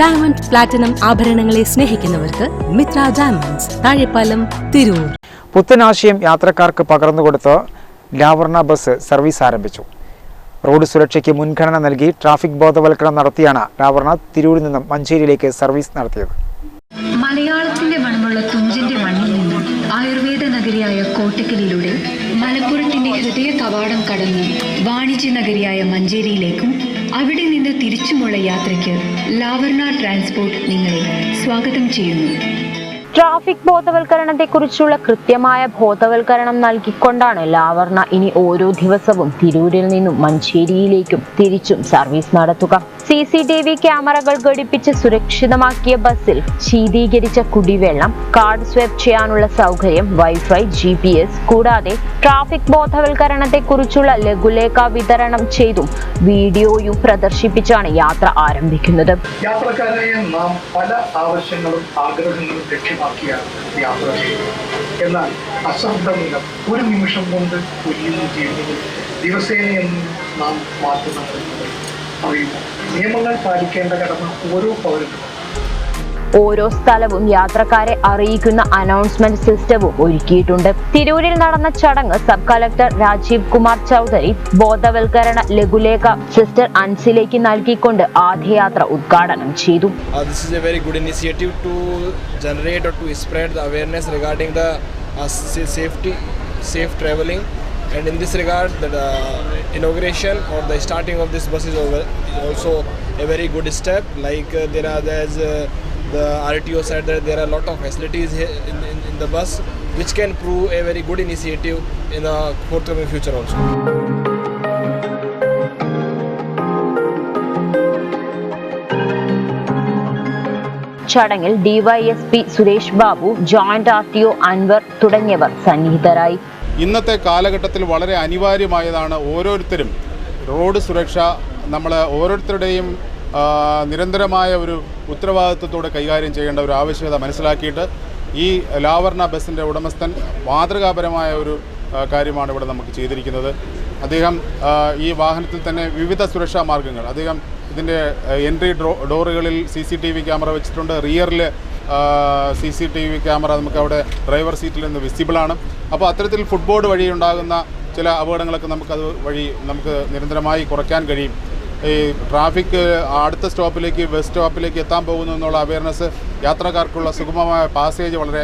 Diamond platinum ആഭരണങ്ങളെ സ്നേഹിക്കുന്നവർക്ക് Mitra diamonds Thazhepalam Tirur. പുത്തനാശയം യാത്രക്കാർക്ക് പകർന്നുകൊടുത്ത് ലാവർണ ബസ് സർവീസ് ആരംഭിച്ചു. റോഡ് സുരക്ഷയ്ക്ക് മുൻഗണന നൽകി ട്രാഫിക് ബോധവൽക്കരണം നടത്തിയാണ് ലാവർണ തിരൂരിൽ നിന്നും മഞ്ചേരിയിലേക്ക് സർവീസ് നടത്തിയത്. മലയാളത്തിന്റെ മണമുള്ള തുഞ്ചിന്റെ മണ്ണിൽ നിന്നും ആയുർവേദ നഗരിയായ കോട്ടക്കലിലൂടെ മലപ്പുറത്തിന്റെ ഹൃദയ കവാടം കടന്ന് വാണിജ്യ നഗരിയായ മഞ്ചേരിയിലേക്കും അവിടെ നിന്ന് തിരിച്ചുമുള്ള യാത്രയ്ക്ക് ലാവർണ ട്രാൻസ്പോർട്ട് നിങ്ങളെ സ്വാഗതം ചെയ്യുന്നു. ട്രാഫിക് ബോധവൽക്കരണത്തെക്കുറിച്ചുള്ള കൃത്യമായ ബോധവൽക്കരണം നൽകിക്കൊണ്ടാണ് ലാവർണ ഇനി ഓരോ ദിവസവും തിരൂരിൽ നിന്നും മഞ്ചേരിയിലേക്കും തിരിച്ചും സർവീസ് നടത്തുക. സി സി ടി വി ക്യാമറകൾ ഘടിപ്പിച്ച് സുരക്ഷിതമാക്കിയ ബസ്സിൽ ശീതീകരിച്ച കുടിവെള്ളം കാർഡ് സ്വൈപ്പ് ചെയ്യാനുള്ള സൗകര്യം വൈഫൈ ജി പി എസ് കൂടാതെ ട്രാഫിക് ബോധവൽക്കരണത്തെക്കുറിച്ചുള്ള ലഘുലേഖ വിതരണം ചെയ്തും വീഡിയോയും പ്രദർശിപ്പിച്ചാണ് യാത്ര ആരംഭിക്കുന്നത്. യാത്രക്കാരായ നാം പല ആവശ്യങ്ങളും ആഗ്രഹങ്ങളും ലക്ഷ്യമാക്കിയാണ് യാത്ര ചെയ്തു എന്നാൽ അശ്രദ്ധമൂലം ഒരു നിമിഷം കൊണ്ട് പൊലിയുന്ന ചെയ്യുന്നത് ദിവസേനയെന്ന് നാം മാറ്റുന്നത് അറിയുന്നു നിയമങ്ങൾ പാലിക്കേണ്ട കടമ ഓരോ പൗരനും ഓരോ സ്ഥലവും യാത്രക്കാരെ അറിയിക്കുന്ന അനൗൺസ്മെന്റ് സിസ്റ്റവും ഒരുക്കിയിട്ടുണ്ട് തിരൂരിൽ നടന്ന ചടങ്ങ് സബ് കളക്ടർ രാജീവ് കുമാർ ചൗധരി ബോധവൽക്കരണ ലഘുലേഖ സിസ്റ്റർ അൻസിലേക്ക് നൽകിക്കൊണ്ട് ആദ്യയാത്ര ഉദ്ഘാടനം ചെയ്തു And in this regard, the uh, inauguration or the starting of this bus is also a very good step. Like uh, there are there's. Uh the RTO said that there are a lot of facilities here in, in, in the bus, which can prove a very good initiative in the forthcoming future also. ചടങ്ങിൽ DYSP Suresh Babu joint R T O Anwar തുടങ്ങിയവർ സന്നിഹിതരായി ഇന്നത്തെ കാലഘട്ടത്തിൽ വളരെ അനിവാര്യമായതാണ് ഓരോരുത്തരും road സുരക്ഷ നമ്മൾ ഓരോരുത്തരുടെയും നിരന്തരമായ ഒരു ഉത്തരവാദിത്വത്തോടെ കൈകാര്യം ചെയ്യേണ്ട ഒരു ആവശ്യകത മനസ്സിലാക്കിയിട്ട് ഈ ലാവർണ ബസ്സിന്റെ ഉടമസ്ഥൻ മാതൃകാപരമായ ഒരു കാര്യമാണ് ഇവിടെ നമുക്ക് ചെയ്തിരിക്കുന്നത്. അദ്ദേഹം ഈ വാഹനത്തിൽ തന്നെ വിവിധ സുരക്ഷാ മാർഗങ്ങൾ അദ്ദേഹം ഇതിന്റെ entry ഡോറുകളിൽ C C T V camera വെച്ചിട്ടുണ്ട്. റിയറിൽ C C T V camera നമുക്ക് അവിടെ ഡ്രൈവർ സീറ്റിൽ നിന്ന് വിസിബിളാണ് അപ്പോൾ അത്തരത്തിൽ ഫുട്ബോർഡ് വഴി ഉണ്ടാകുന്ന ചില അപകടങ്ങളൊക്കെ നമുക്കത് വഴി നമുക്ക് നിരന്തരമായി കുറയ്ക്കാൻ കഴിയും. ഈ ട്രാഫിക് അടുത്ത സ്റ്റോപ്പിലേക്ക് ബസ് സ്റ്റോപ്പിലേക്ക് എത്താൻ പോകുന്നു എന്നുള്ള അവയർനെസ് യാത്രക്കാർക്കുള്ള സുഗമമായ പാസേജ് വളരെ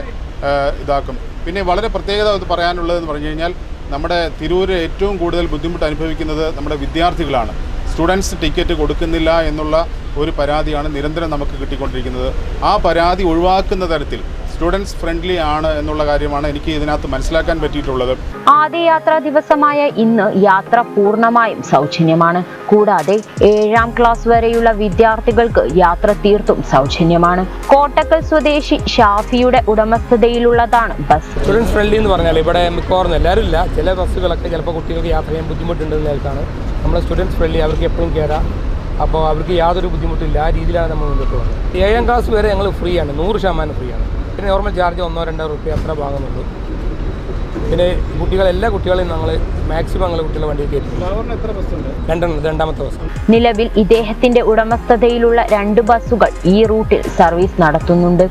ഇതാക്കും. പിന്നെ വളരെ പ്രത്യേകത ഇത് പറയാനുള്ളതെന്ന് പറഞ്ഞു കഴിഞ്ഞാൽ നമ്മുടെ തിരൂരിൽ ഏറ്റവും കൂടുതൽ ബുദ്ധിമുട്ട് അനുഭവിക്കുന്നത് നമ്മുടെ വിദ്യാർത്ഥികളാണ്. സ്റ്റുഡൻസ് ടിക്കറ്റ് കൊടുക്കുന്നില്ല എന്നുള്ള ഒരു പരാതിയാണ് നിരന്തരം നമുക്ക് കിട്ടിക്കൊണ്ടിരിക്കുന്നത്. ആ പരാതി ഒഴിവാക്കുന്ന തരത്തിൽ സ്റ്റുഡൻസ് ഫ്രണ്ട്ലി ആണ് എന്നുള്ള കാര്യമാണ് എനിക്ക് ഇതിനകത്ത് മനസ്സിലാക്കാൻ പറ്റിയിട്ടുള്ളത്. ആദ്യ യാത്രാ ദിവസമായ ഇന്ന് യാത്ര പൂർണമായും സൗജന്യമാണ്. കൂടാതെ ഏഴാം ക്ലാസ് വരെയുള്ള വിദ്യാർത്ഥികൾക്ക് യാത്ര തീർത്തും സൗജന്യമാണ്. കോട്ടക്കൽ സ്വദേശി ഷാഫിയുടെ ഉടമസ്ഥതയിലുള്ളതാണ് ബസ്. സ്റ്റുഡൻസ് ഫ്രണ്ട്ലി എന്ന് പറഞ്ഞാൽ ഇവിടെ മിക്കവാറും എല്ലാവരും ഇല്ല. ചില ബസ്സുകളൊക്കെ ചിലപ്പോൾ കുട്ടികൾക്ക് യാത്ര ചെയ്യാൻ ബുദ്ധിമുട്ടുണ്ടെന്ന് നിൽക്കാണ് നമ്മൾ സ്റ്റുഡൻസ് ഫ്രണ്ട്ലി അവർക്ക് എപ്പോഴും കയറാം അപ്പോൾ അവർക്ക് യാതൊരു ബുദ്ധിമുട്ടില്ല ആ രീതിയിലാണ് നമ്മൾ മുന്നോട്ട് പോകുന്നത്. ഏഴാം ക്ലാസ് വരെ ഞങ്ങൾ ഫ്രീ ആണ്. നൂറ് ശതമാനം ഫ്രീ ആണ്. പിന്നെ നോർമൽ ചാർജ് ഒന്നോ രണ്ടോ റുപ്യ അത്ര വാങ്ങുന്നുള്ളൂ. പിന്നെ കുട്ടികൾ എല്ലാ കുട്ടികളെയും ഞങ്ങൾ മാക്സിമം ഞങ്ങൾ കുട്ടികളെ വണ്ടിയിൽ കയറ്റി രണ്ടെണ്ണം രണ്ടാമത്തെ ബസ് നിലവിൽ ഇദ്ദേഹത്തിന്റെ ഉടമസ്ഥതയിലുള്ള രണ്ട് ബസ്സുകൾ ഈ റൂട്ടിൽ സർവീസ് നടത്തുന്നുണ്ട്.